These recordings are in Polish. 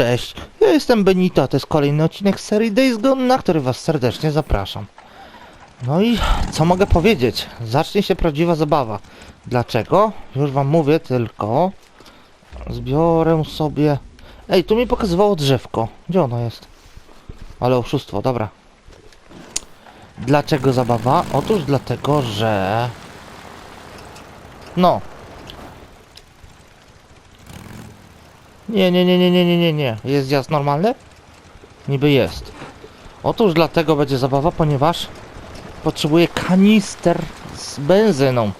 Cześć, ja jestem Benito, a to jest kolejny odcinek z serii Days Gone, na który was serdecznie zapraszam. No i co mogę powiedzieć? Zacznie się prawdziwa zabawa. Dlaczego? Już wam mówię, tylko zbiorę sobie... Ej, tu mi pokazywało drzewko. Gdzie ono jest? Ale oszustwo, dobra. Dlaczego zabawa? Otóż dlatego, że... No, Nie, nie, nie, nie, nie, nie, nie, nie. Jest zjazd normalny? Niby jest. Otóż dlatego będzie zabawa, ponieważ potrzebuję kanister z benzyną.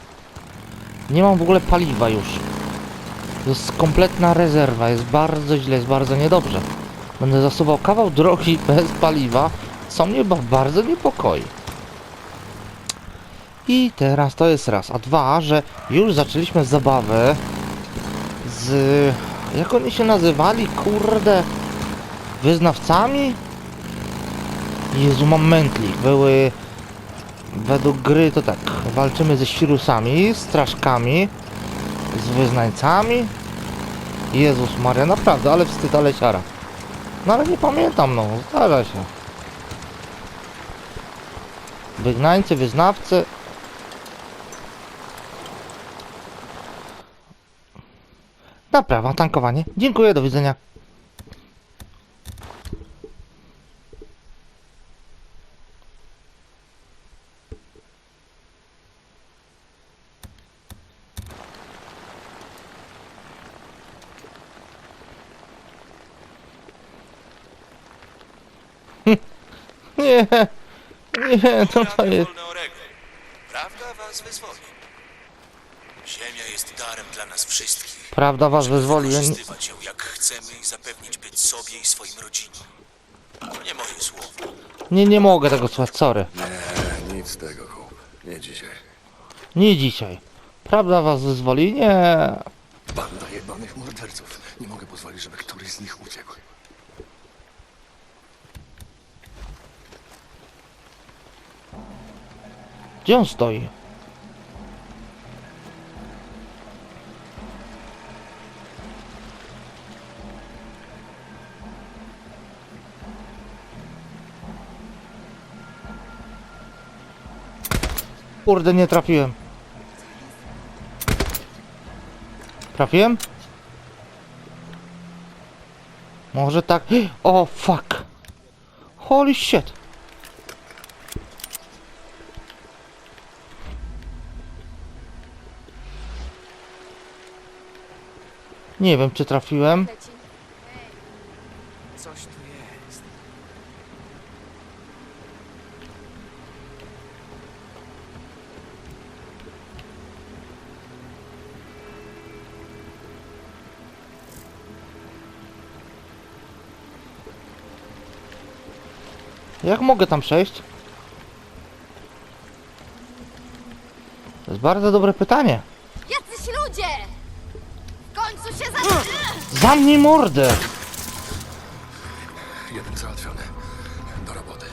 Nie mam w ogóle paliwa już. Jest kompletna rezerwa, jest bardzo źle, jest bardzo niedobrze. Będę zasuwał kawał drogi bez paliwa, co mnie ba- bardzo niepokoi. I teraz to jest raz. A dwa, że już zaczęliśmy zabawę z jak oni się nazywali? Kurde. Wyznawcami? Jezu, mam mętlik. Były... Według gry to tak. Walczymy ze świrusami, straszkami, z wyznańcami. Jezus Maria, naprawdę, ale wstyd, ale siara. No ale nie pamiętam, no. Zdarza się. Wygnańcy, wyznawcy. Naprawa, tankowanie. Dziękuję, do widzenia. Nie, nie, to to jest... Prawda was wyzwoli. Ziemia jest darem dla nas wszystkich. Prawda was wyzwoli. ja nie- Wykorzystywać ją jak chcemy i zapewnić byt sobie i swoim rodzinom. To nie moje słowo. Nie, nie mogę tego słuchać, sorry. Nie, nic z tego, chłop. Nie dzisiaj. Nie dzisiaj. Prawda was wyzwoli? Nie. Banda jebanych morderców. Nie mogę pozwolić, żeby któryś z nich uciekł. Gdzie on stoi? Kurde, nie trafiłem. Trafiłem? Może tak. O, fuck. Holy shit. Nie wiem, czy trafiłem. Jak mogę tam przejść? To jest bardzo dobre pytanie. Jacyś ludzie! W końcu się za... Zamknij mordę! Jeden załatwiony. Do roboty.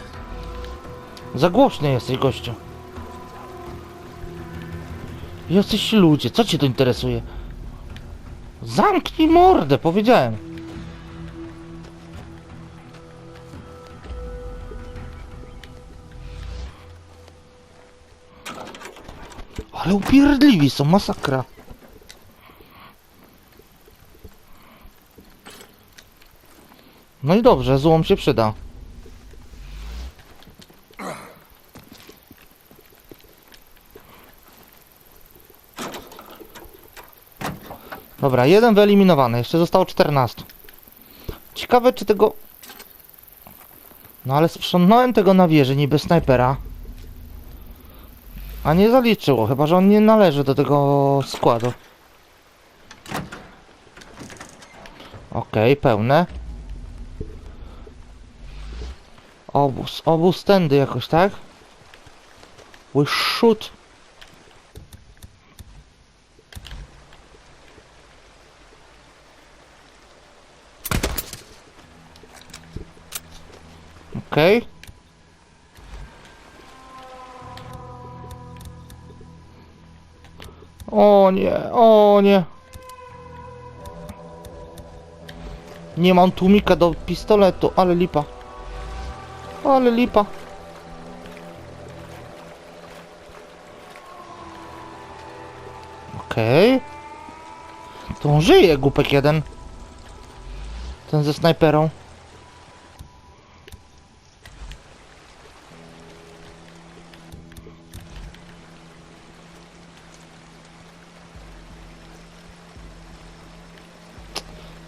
Za głośny jesteś, gościu. Jacyś ludzie, co cię to interesuje? Zamknij mordę, powiedziałem. Ale upierdliwi są, masakra. No i dobrze, złom się przyda. Dobra, jeden wyeliminowany, jeszcze zostało 14. Ciekawe czy tego... No ale sprzątnąłem tego na wieży niby snajpera. A nie zaliczyło, chyba że on nie należy do tego składu. Okej, pełne. Obóz, obóz tędy jakoś, tak? We shoot. Okej. O nie, o nie. Nie mam tłumika do pistoletu, ale lipa. Ale lipa. Okej. To on żyje, głupek jeden. Ten ze snajperą.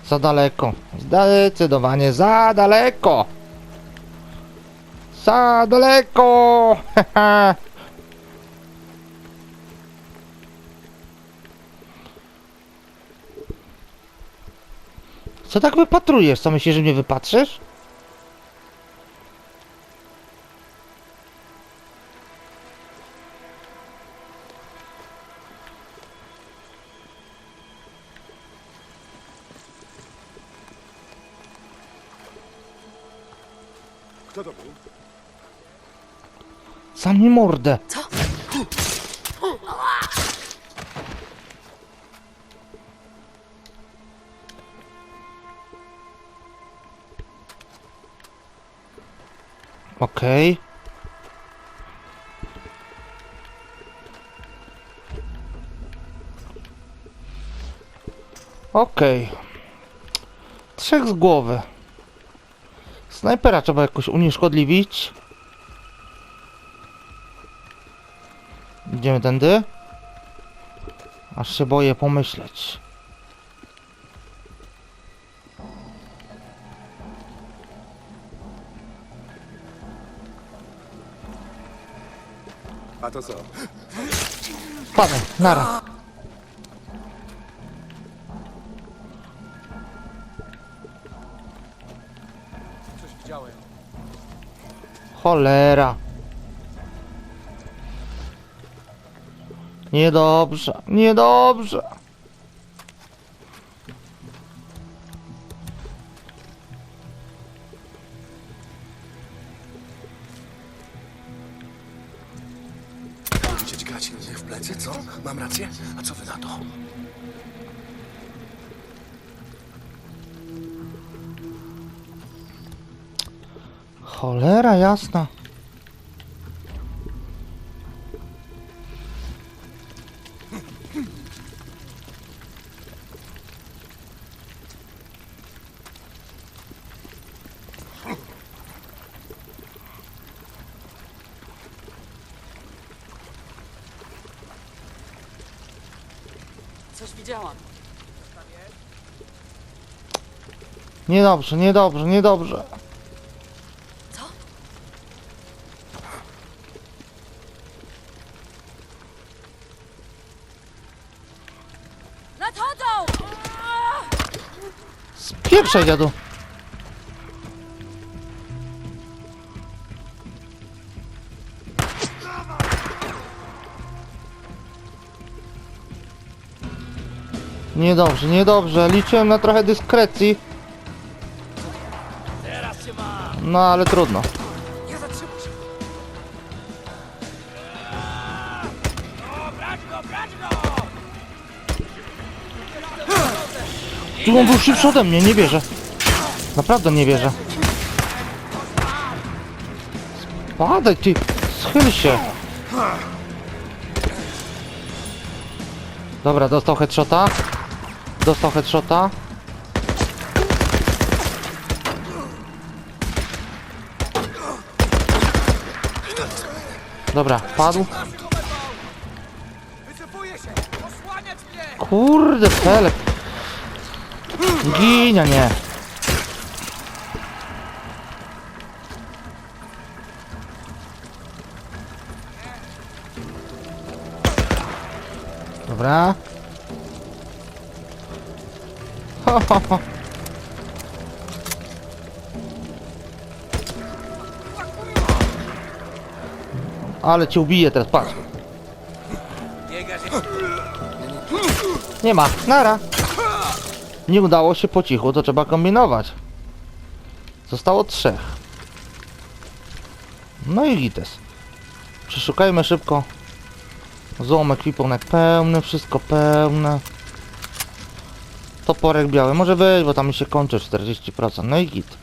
Za daleko. Zdecydowanie za daleko. Za daleko. Co tak wypatrujesz? Co myślisz, że mnie wypatrzysz? Zamknij mordę. Okej. Okej. Trzech z głowy. Snajpera trzeba jakoś unieszkodliwić. Idziemy tędy. Aż się boję pomyśleć. A to co? Padaj, nara. Coś widziałem. Cholera. Niedobrze, niedobrze. Widzieć innych w plecy, co? Mam rację? A co wy na to? Cholera jasna. Coś widziałam. Niedobrze, niedobrze, niedobrze. Co? Nadchodzą! Spieprzaj dziadu. Niedobrze, niedobrze. Liczyłem na trochę dyskrecji. No ale trudno. Tu on był szybszy ode mnie, nie wierzę. Naprawdę nie wierzę. Spadaj ty, schyl się. Dobra, dostał headshota. Dostał headshota. Dobra, padł. Kurde, Felek. Ginia, nie. Dobra. Ho, ho, ho. Ale cię ubije teraz, patrz. Nie ma, nara. Nie udało się po cichu, to trzeba kombinować. Zostało trzech. No i gites. Przeszukajmy szybko. Złom ekwipunek pełny, wszystko pełne. toporek biały. Może być, bo tam mi się kończy 40%. No i git.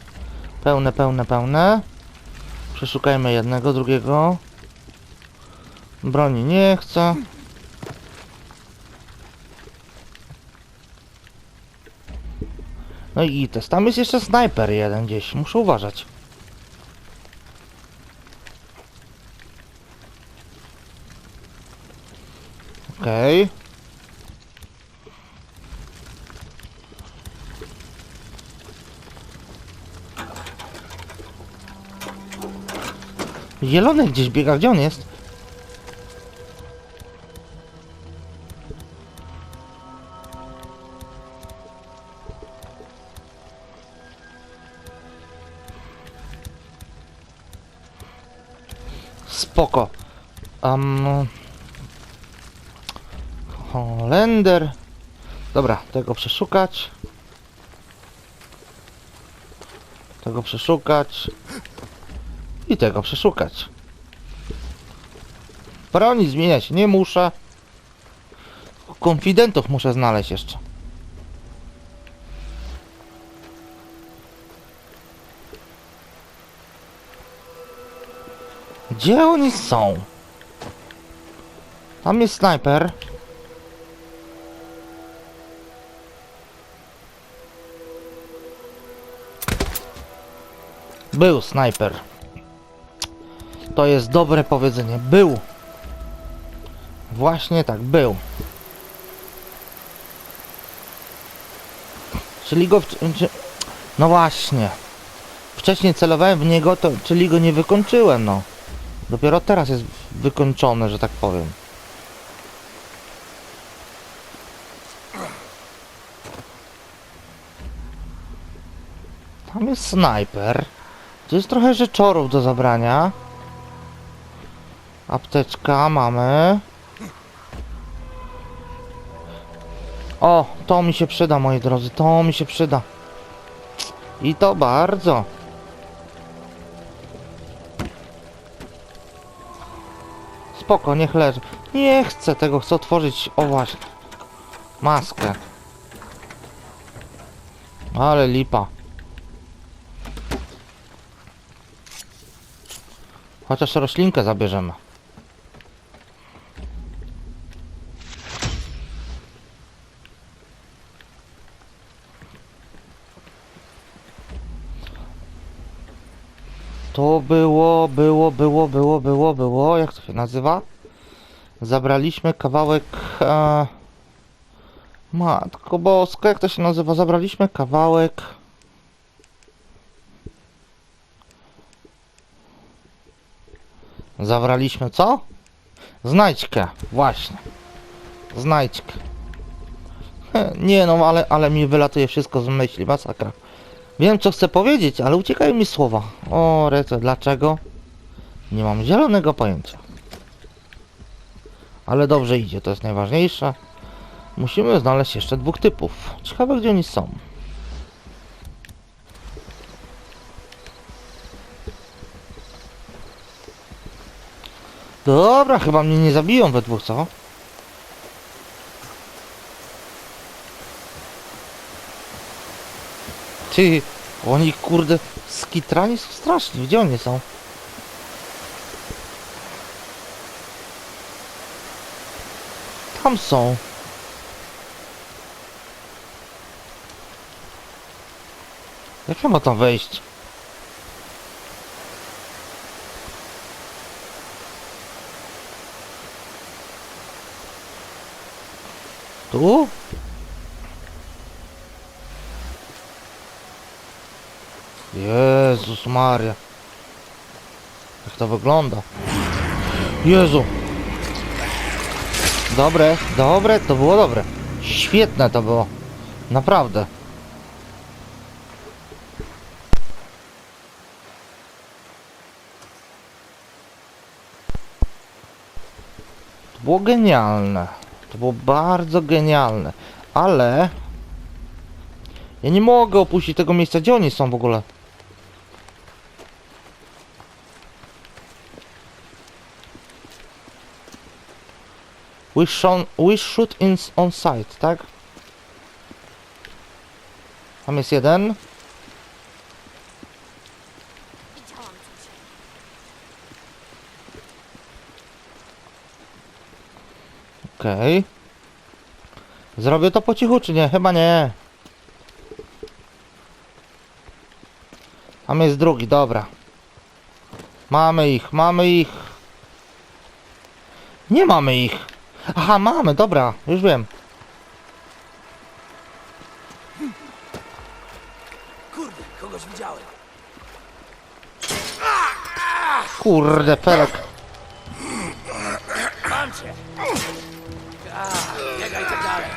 Pełne, pełne, pełne. Przeszukajmy jednego, drugiego. Broni nie chcę. No i gites. Tam jest jeszcze snajper jeden gdzieś. Muszę uważać. Okej. Zielony gdzieś biega, gdzie on jest? Um, Holender. Dobra, tego przeszukać. Tego przeszukać. I tego przeszukać. Broni zmieniać nie muszę. Konfidentów muszę znaleźć jeszcze. Gdzie oni są? Tam jest snajper. Był snajper. To jest dobre powiedzenie. Był. Właśnie tak, był. Czyli go... W... No właśnie. Wcześniej celowałem w niego, to, czyli go nie wykończyłem, no. Dopiero teraz jest wykończone, że tak powiem. Tam jest snajper. Tu jest trochę rzeczorów do zabrania. Apteczka mamy. O, to mi się przyda, moi drodzy, to mi się przyda. I to bardzo. Spoko, niech leży. Nie chcę tego, chcę otworzyć, o właśnie. Maskę. Ale lipa. Chociaż roślinkę zabierzemy. To było, było, było, było, było, było, jak to się nazywa? Zabraliśmy kawałek... E... Matko boska, jak to się nazywa? Zabraliśmy kawałek... Zabraliśmy co? Znajdźkę, właśnie. Znajdźkę. Nie no, ale, ale mi wylatuje wszystko z myśli, masakra. Wiem co chcę powiedzieć, ale uciekają mi słowa. O, rece, dlaczego? Nie mam zielonego pojęcia. Ale dobrze idzie, to jest najważniejsze. Musimy znaleźć jeszcze dwóch typów. Ciekawe gdzie oni są. Dobra, chyba mnie nie zabiją we dwóch, co? Ty, oni kurde skitrani są straszni. Gdzie oni są? Tam są. Jak ja mam tam wejść? Tu? Jezus Maria. Jak to wygląda? Jezu. Dobre, dobre, to było dobre. Świetne to było. Naprawdę. To było genialne. To było bardzo genialne. Ale... Ja nie mogę opuścić tego miejsca. Gdzie oni są w ogóle? We, shon, we shoot in, on site, tak? Tam jest jeden. Okej. Zrobię to po cichu, czy nie? Chyba nie. Tam jest drugi, dobra. Mamy ich, mamy ich. Nie mamy ich. Aha, mamy, dobra, już wiem. Kurde, kogoś widziałem. Kurde, Felek.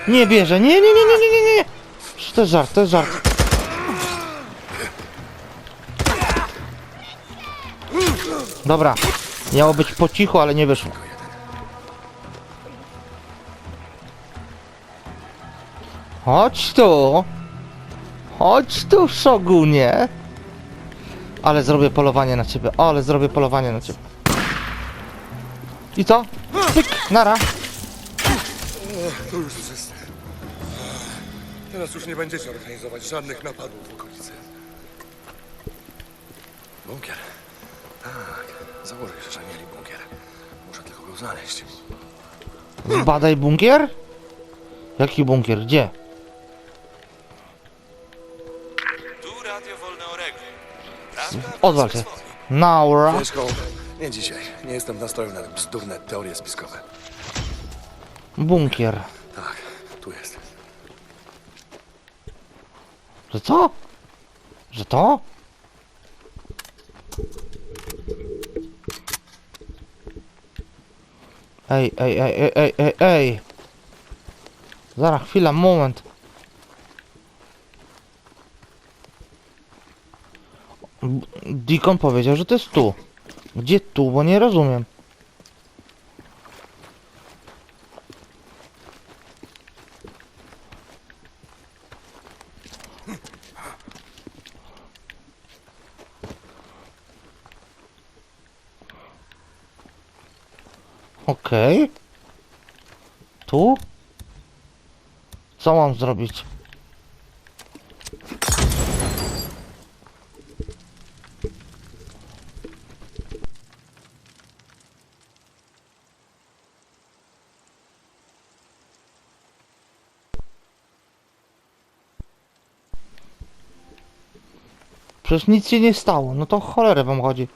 Nie bierze, nie, nie, nie, nie, nie, nie, nie. To jest żart, to jest żart. Dobra, miało być po cichu, ale nie wyszło. Chodź tu. Chodź tu, szogunie. Ale zrobię polowanie na ciebie, ale zrobię polowanie na ciebie. I co? Pyk, nara. To już. Teraz już nie będziecie organizować żadnych napadów w okolicy. Bunkier. Tak, założę się, że mieli bunkier. Muszę tylko go znaleźć. Badaj bunkier? Jaki bunkier? Gdzie? Tu Radio Wolne Oregon. Odwal się. Naura. Ciężko. Nie dzisiaj. Nie jestem w nastroju na bzdurne teorie spiskowe. Bunkier. Tak, tu jest. Że co? Że to? Ej, ej, ej, ej, ej, ej, ej. Zaraz, chwila, moment. Deacon powiedział, że to jest tu. Gdzie tu? Bo nie rozumiem. Okej. Tu? Co mam zrobić? Przecież nic się nie stało. No to cholerę wam chodzi.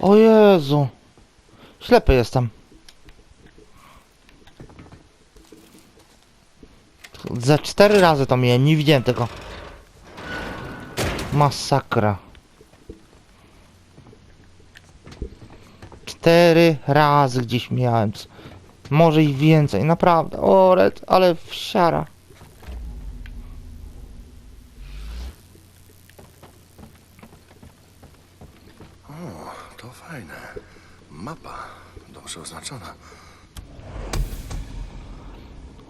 O Jezu. Ślepy jestem. Ze cztery razy to miałem, nie widziałem tego. Masakra. Cztery razy gdzieś miałem. Może i więcej, naprawdę. O, red, ale wsiara. To fajne. Mapa. Dobrze oznaczona.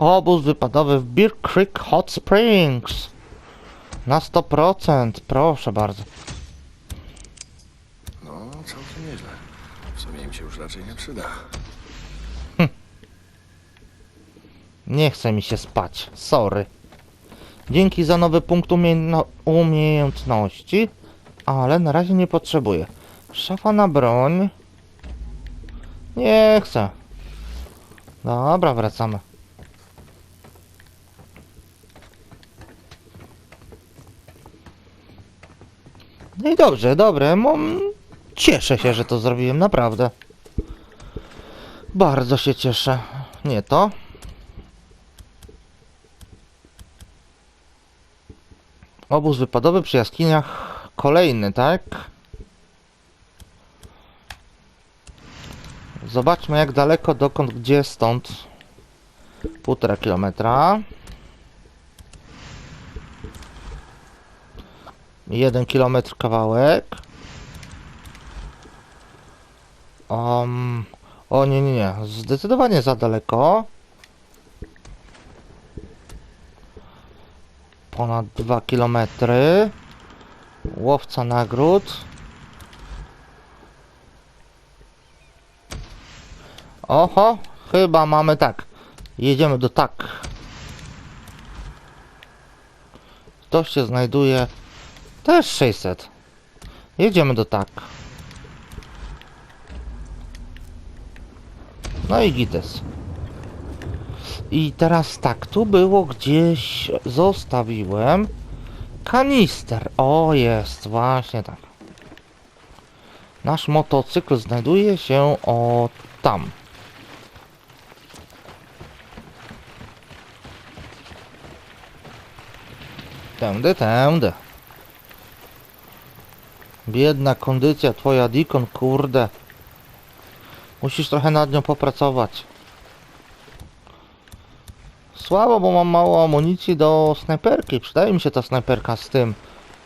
Obóz wypadowy w Beer Creek Hot Springs. Na 100%, proszę bardzo. No, całkiem nieźle. W sumie im się już raczej nie przyda. Nie chce mi się spać, sorry. Dzięki za nowy punkt umiejętno- umiejętności, ale na razie nie potrzebuję. Szafa na broń. Nie chcę. Dobra, wracamy. No i dobrze, dobre. Mam... Cieszę się, że to zrobiłem, naprawdę. Bardzo się cieszę. Nie to. Obóz wypadowy przy jaskiniach. Kolejny, tak? Zobaczmy jak daleko, dokąd, gdzie, stąd. Półtora kilometra. Jeden kilometr kawałek. Um, o nie, nie, nie. Zdecydowanie za daleko. Ponad 2 kilometry. Łowca nagród. Oho, chyba mamy tak. Jedziemy do tak. To się znajduje też 600. Jedziemy do tak. No i gites. I teraz tak, tu było gdzieś, zostawiłem kanister. O, jest, właśnie tak. Nasz motocykl znajduje się o tam. Tędy, tędy. Biedna kondycja twoja, Dikon, kurde. Musisz trochę nad nią popracować. Słabo, bo mam mało amunicji do snajperki. Przydaje mi się ta snajperka z tym,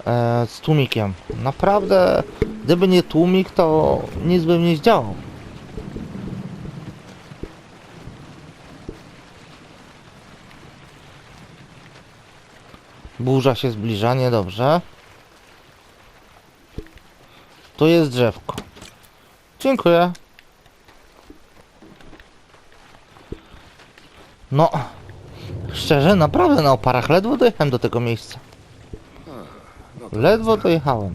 e, z tłumikiem. Naprawdę, gdyby nie tłumik, to nic bym nie zdziałał. Burza się zbliża, niedobrze. Tu jest drzewko. Dziękuję. No, szczerze, naprawdę na oparach ledwo dojechałem do tego miejsca. Ledwo dojechałem.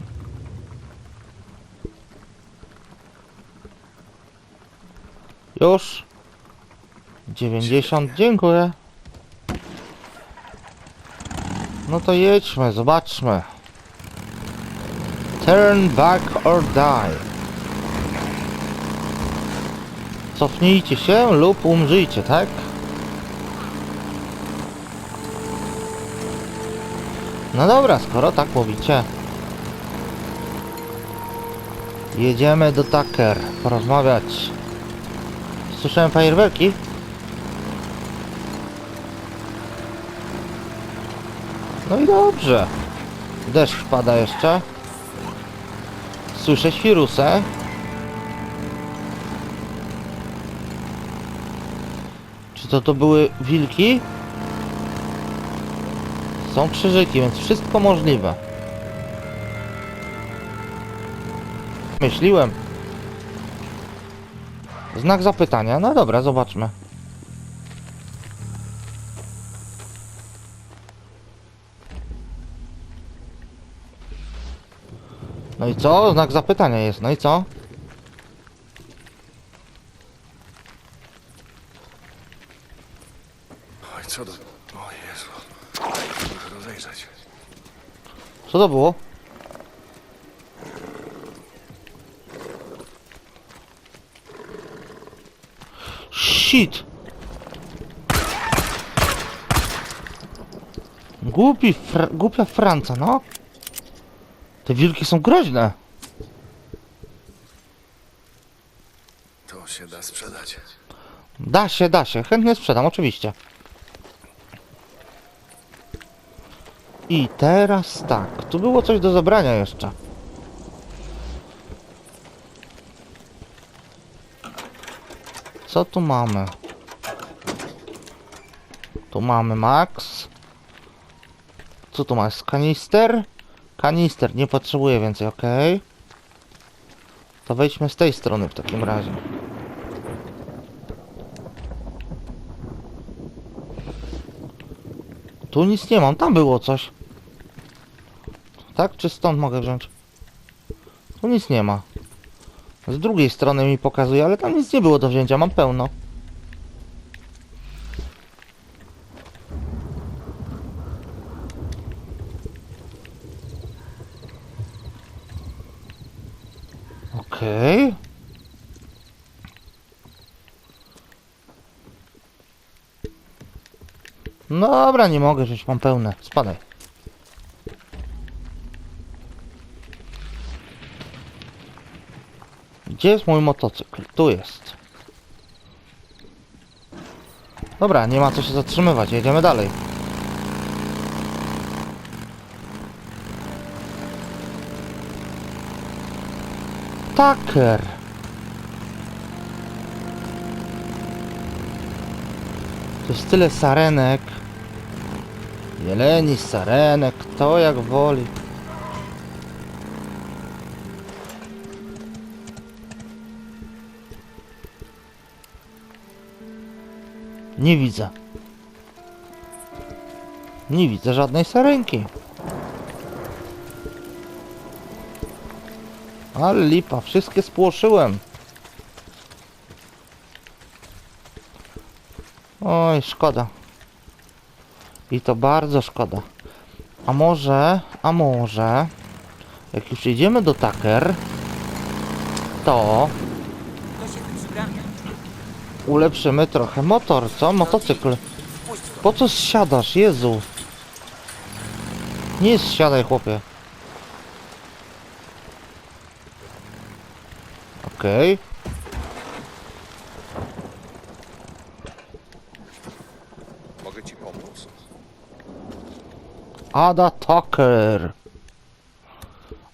Już. 90, dziękuję. No to jedźmy, zobaczmy. Turn back or die. Cofnijcie się lub umrzyjcie, tak? No dobra, skoro tak mówicie. Jedziemy do Tucker porozmawiać. Słyszałem fajerwerki? No i dobrze. Deszcz pada jeszcze. Słyszę świrusę. Czy to to były wilki? Są krzyżyki, więc wszystko możliwe. Myśliłem. Znak zapytania. No dobra, zobaczmy. No i co? Znak zapytania jest. No i co? Oj, co do... O Jezu. Muszę rozejrzeć. Co to było? Shit! Głupi, fr głupia Franca, no. Te wilki są groźne. To się da sprzedać. Da się, da się. Chętnie sprzedam, oczywiście. I teraz tak. Tu było coś do zabrania jeszcze. Co tu mamy? Tu mamy Max. Co tu masz? Kanister? Kanister, nie potrzebuję więcej, ok. To wejdźmy z tej strony w takim razie. Tu nic nie mam, tam było coś. Tak? Czy stąd mogę wziąć? Tu nic nie ma. Z drugiej strony mi pokazuje, ale tam nic nie było do wzięcia, mam pełno. Okej. Dobra, nie mogę wziąć, mam pełne. Spadaj. Gdzie jest mój motocykl? Tu jest. Dobra, nie ma co się zatrzymywać, jedziemy dalej. Tucker. To jest tyle sarenek. Jeleni, sarenek, kto jak woli. Nie widzę. Nie widzę żadnej sarenki. Ale lipa, wszystkie spłoszyłem. Oj, szkoda. I to bardzo szkoda. A może, a może, jak już jedziemy do Taker, to ulepszymy trochę motor, co? Motocykl. Po co zsiadasz, Jezu? Nie zsiadaj, chłopie. Okej. Mogę ci pomóc? Ada Tucker.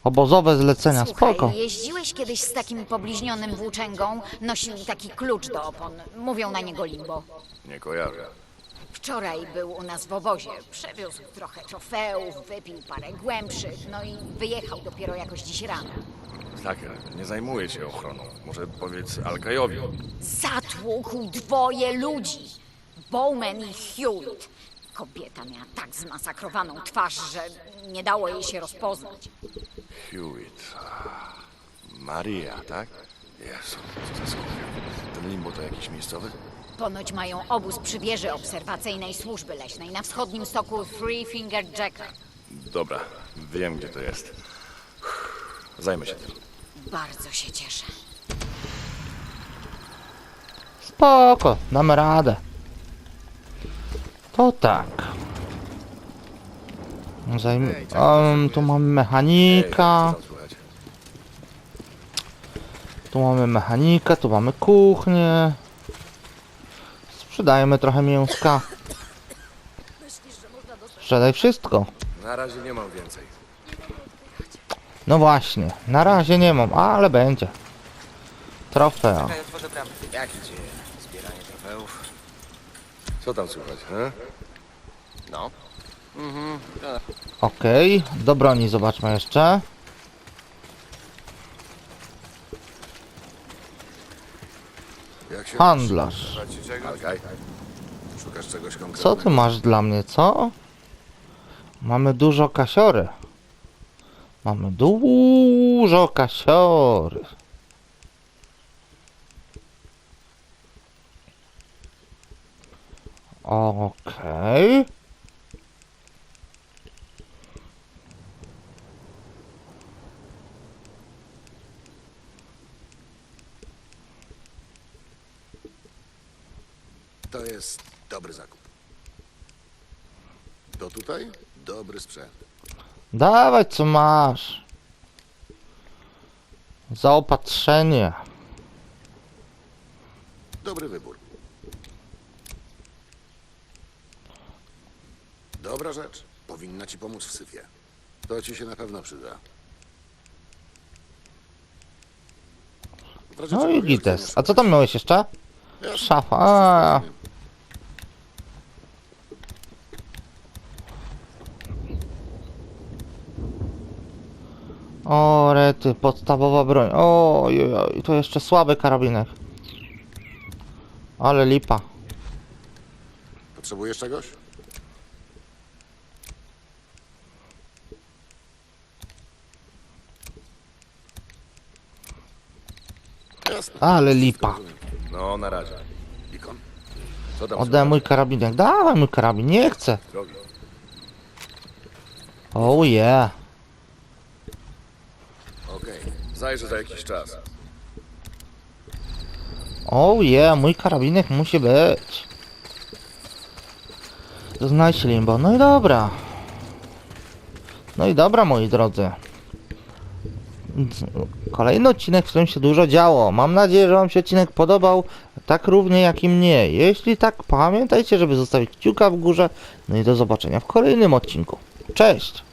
Obozowe zlecenia, Słuchaj, spoko. jeździłeś kiedyś z takim pobliźnionym włóczęgą? Nosił taki klucz do opon. Mówią na niego limbo. Nie kojarzę. Wczoraj był u nas w obozie. Przewiózł trochę trofeów, wypił parę głębszych, no i wyjechał dopiero jakoś dziś rano. Tak, nie zajmuję się ochroną. Może powiedz Alkajowi. Zatłukł dwoje ludzi. Bowman i Hewitt. Kobieta miała tak zmasakrowaną twarz, że nie dało jej się rozpoznać. Hewitt. Maria, tak? Jezu, co za skurwiel. Ten limbo to jakiś miejscowy? Ponoć mają obóz przy wieży obserwacyjnej służby leśnej na wschodnim stoku Three Finger Jacka. Dobra, wiem gdzie to jest. Zajmę się tym. Bardzo się cieszę. Spoko, damy radę. To tak. Zajm... Um, tu mamy Ej, mechanika, co tam słychać? tu mamy mechanika, tu mamy kuchnię. Sprzedajmy trochę mięska. Sprzedaj wszystko. Na razie nie mam więcej. No właśnie, na razie nie mam, ale będzie. Trofea. Czekaj, otworzę bramę. Jak idzie zbieranie trofeów? Co tam słychać, he? No. Mhm. Okej, do broni zobaczmy jeszcze. Jak się Handlarz. Alkaj? Szukasz czegoś Co konkretnego? ty masz dla mnie, co? Mamy dużo kasiory. Mamy dużo kasiory. Okej. To jest dobry zakup. To tutaj sprzęt. Dawaj co masz. Zaopatrzenie. Dobry wybór. Dobra rzecz. Powinna ci pomóc w syfie. To ci się na pewno przyda. W razie No czego i gites. A co tam miałeś jeszcze? Szafa. A, O, rety, podstawowa broń. O, i to jeszcze słaby karabinek. Ale lipa. Potrzebujesz czegoś? Jasne. Ale lipa. No, na razie. Ikon. Co tam Oddaj mój karabinek. Dawaj mój karabin, nie chcę. Drogi. Oh yeah. Okej, zajrzę za jakiś czas. Oh yeah, mój karabinek musi być. Znajdź limbo. No i dobra. No i dobra, moi drodzy. Kolejny odcinek, w którym się dużo działo. Mam nadzieję, że Wam się odcinek podobał, tak równie jak i mnie. Jeśli tak, pamiętajcie, żeby zostawić kciuka w górze. No i do zobaczenia w kolejnym odcinku. Cześć!